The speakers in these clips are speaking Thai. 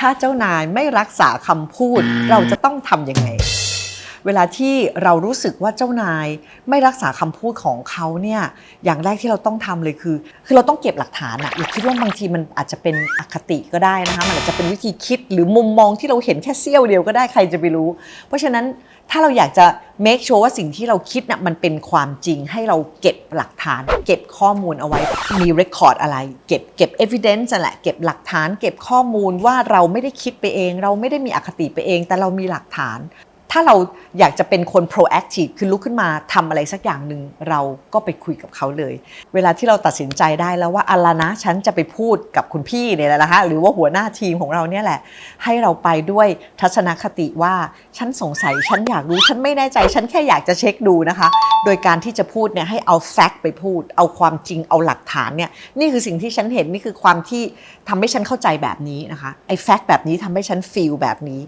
ถ้าเจ้านายไม่รักษาคำพูดเราจะต้องทำยังไง เวลาที่เรารู้สึกว่าเจ้านายไม่รักษาคำพูดของเขาเนี่ยอย่างแรกที่เราต้องทำเลยคือ คือเราต้องเก็บหลักฐานอะอย่าคิดว่าบางทีมันอาจจะเป็นอคติก็ได้นะคะมันอาจจะเป็นวิธีคิดหรือมุมมองที่เราเห็นแค่เสี้ยวเดียวก็ได้ใครจะไปรู้ เพราะฉะนั้นถ้าเราอยากจะ make sure ว่าสิ่งที่เราคิดน่ะมันเป็นความจริงให้เราเก็บหลักฐาน เก็บข้อมูลเอาไว้มีเรคคอร์ดอะไร เก็บเก็บ evidence นั่นแหละเก็บหลักฐาน เก็บข้อมูลว่าเราไม่ได้คิดไปเอง เราไม่ได้มีอคติไปเอง แต่เรามีหลักฐาน ถ้าเราอยากจะเป็นคน proactive คือลุกขึ้นมาทำอะไรสักอย่างหนึ่งเราก็ไปคุยกับเขาเลย เวลาที่เราตัดสินใจได้แล้วว่าอะไรนะฉันจะไปพูดกับคุณพี่เนี่ยแหละนะคะหรือว่าหัวหน้าทีมของเราเนี่ยแหละ ให้เราไปด้วยทัศนคติว่าฉันสงสัยฉันอยากรู้ฉันไม่แน่ใจ ฉันแค่อยากจะเช็คดูนะคะ โดยการที่จะพูดเนี่ยให้เอาแฟกต์ไปพูด เอาความจริงเอาหลักฐานเนี่ยนี่คือสิ่งที่ฉันเห็นนี่คือความที่ทำให้ฉันเข้าใจแบบนี้นะคะไอ้แฟกต์แบบนี้ทำให้ฉันฟีลแบบนี้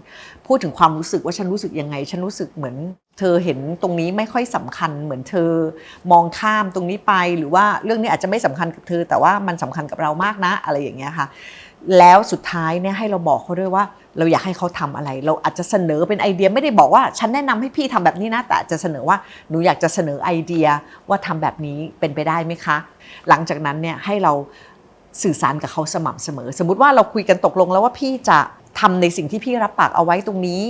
พูดถึงความรู้สึกว่าฉันรู้สึกยังไงฉันรู้สึกเหมือน เธอเห็นตรงนี้ไม่ค่อยสำคัญ เหมือนเธอมองข้ามตรงนี้ไป หรือว่าเรื่องนี้อาจจะไม่สำคัญกับเธอ แต่ว่ามันสำคัญกับเรามากนะ อะไรอย่างเงี้ยค่ะ แล้วสุดท้ายเนี่ยให้เราบอกเขาด้วยว่า เราอยากให้เขาทำอะไร เราอาจจะเสนอเป็นไอเดียไม่ได้บอกว่า ฉันแนะนำให้พี่ทำแบบนี้นะแต่จจะเสนอว่าหนูอยากจะเสนอไอเดียว่าทำแบบนี้เป็นไปได้ไหมคะ หลังจากนั้นเนี่ยให้เราสื่อสารกับเขาสม่ำเสมอ สมมติว่าเราคุยกันตกลงแล้วว่าพี่จะทำในสิ่งที่พี่รับปากเอาไว้ตรงนี้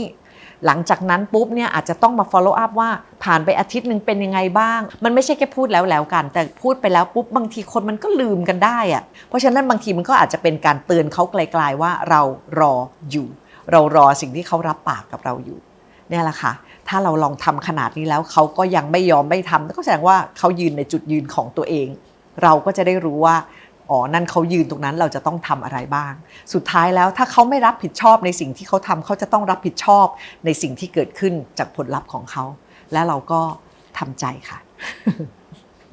หลังจากนั้นปุ๊บเนี่ยอาจจะต้องมา follow up ว่าผ่านไปอาทิตย์หนึ่งเป็นยังไงบ้าง มันไม่ใช่แค่พูดแล้วแล้วกัน แต่พูดไปแล้วปุ๊บบางทีคนมันก็ลืมกันได้อะเพราะฉะนั้นบางทีมันก็อาจจะเป็นการเตือนเขาไกลๆว่าเรารออยู่ เรารอสิ่งที่เขารับปากกับเราอยู่เนี่ยแหละค่ะ ถ้าเราลองทำขนาดนี้แล้วเขาก็ยังไม่ยอมไม่ทำก็แสดงว่าเขายืนในจุดยืนของตัวเอง เราก็จะได้รู้ว่า อ๋อ นั่นเขายืนตรงนั้นเราจะต้องทำอะไรบ้าง สุดท้ายแล้วถ้าเขาไม่รับผิดชอบในสิ่งที่เขาทำเขาจะต้องรับผิดชอบในสิ่งที่เกิดขึ้นจากผลลัพธ์ของเขา และเราก็ทำใจค่ะ